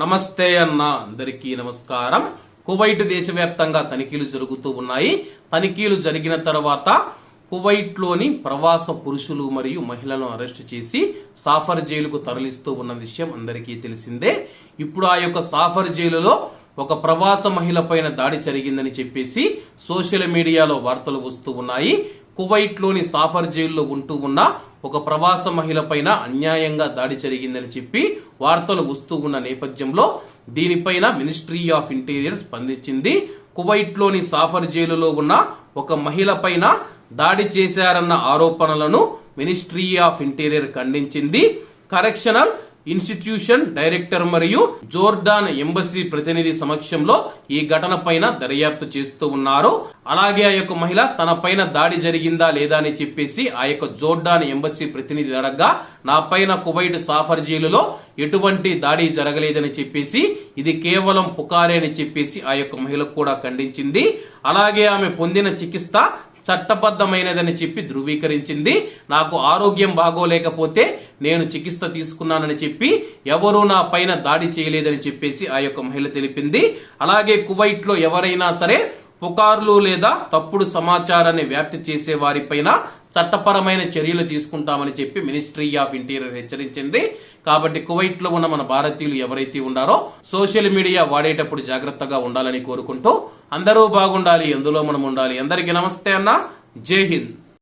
నమస్తే అన్న అందరికీ నమస్కారం. కువైట్ దేశవ్యాప్తంగా తనిఖీలు జరుగుతూ ఉన్నాయి. తనిఖీలు జరిగిన తర్వాత కువైట్లోని ప్రవాస పురుషులు మరియు మహిళలను అరెస్టు చేసి సాఫర్ జైలుకు తరలిస్తూ ఉన్న విషయం అందరికీ తెలిసిందే. ఇప్పుడు ఆ యొక్క సాఫర్ జైలులో ఒక ప్రవాస మహిళ పైన దాడి జరిగిందని చెప్పేసి సోషల్ మీడియాలో వార్తలు వస్తూ ఉన్నాయి. కువైట్లోని సాఫర్ జైల్లో ఉంటూ ఉన్న ఒక ప్రవాస మహిళపైన అన్యాయంగా దాడి జరిగిందని చెప్పి వార్తలు వస్తూ ఉన్న నేపథ్యంలో దీనిపైన మినిస్ట్రీ ఆఫ్ ఇంటీరియర్ స్పందించింది. కువైట్లోని సాఫర్ జైలులో ఉన్న ఒక మహిళపైన దాడి చేశారన్న ఆరోపణలను మినిస్ట్రీ ఆఫ్ ఇంటీరియర్ ఖండించింది. కరెక్షనల్ ఇన్స్టిట్యూషన్ డైరెక్టర్ మరియు జోర్డాన్ ఎంబసీ ప్రతినిధి సమక్షంలో ఈ ఘటన పైన దర్యాప్తు చేస్తూ ఉన్నారు. అలాగే ఆ యొక్క మహిళ తన పైన దాడి జరిగిందా లేదా అని చెప్పేసి ఆ యొక్క జోర్డాన్ ఎంబసీ ప్రతినిధి అడగ్గా నా పైన కువైట్ సాఫర్ జైలులో ఎటువంటి దాడి జరగలేదని చెప్పేసి ఇది కేవలం పుకారే అని చెప్పేసి ఆ యొక్క మహిళ కూడా ఖండించింది. అలాగే ఆమె పొందిన చికిత్స చట్టబద్ధమైనదని చెప్పి ధృవీకరించింది. నాకు ఆరోగ్యం బాగోలేకపోతే నేను చికిత్స తీసుకున్నానని చెప్పి ఎవరూ నా పైన దాడి చేయలేదని చెప్పేసి ఆ యొక్క మహిళ తెలిపింది. అలాగే కువైట్లో ఎవరైనా సరే పుకార్లు లేదా తప్పుడు సమాచారాన్ని వ్యాప్తి చేసే వారిపైన చట్టపరమైన చర్యలు తీసుకుంటామని చెప్పి మినిస్ట్రీ ఆఫ్ ఇంటీరియర్ హెచ్చరించింది. కాబట్టి కువైట్లో ఉన్న మన భారతీయులు ఎవరైతే ఉన్నారో సోషల్ మీడియా వాడేటప్పుడు జాగ్రత్తగా ఉండాలని కోరుకుంటూ అందరూ బాగుండాలి ఎందులో మనం ఉండాలి. అందరికీ నమస్తే అన్న. జై హింద్.